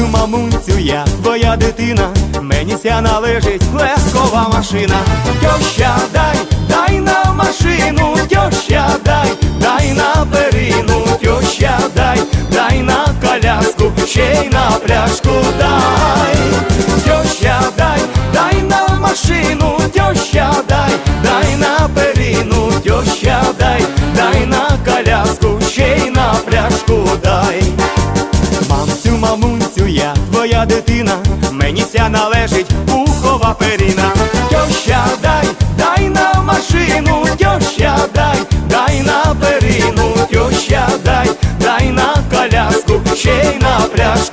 мамунцю, я твоя дитина, мені ся належить легкова машина. Тьоща, дай, дай на машину, тьоща, дай, дай на перину, тьоща, дай, дай на коляску, ще й повністю я твоя дитина, мені ся належить пухова перина. Тьоща, дай, дай на машину, тьоща, дай, дай на перину, тьоща, дай, дай на коляску, ще й на пляшку.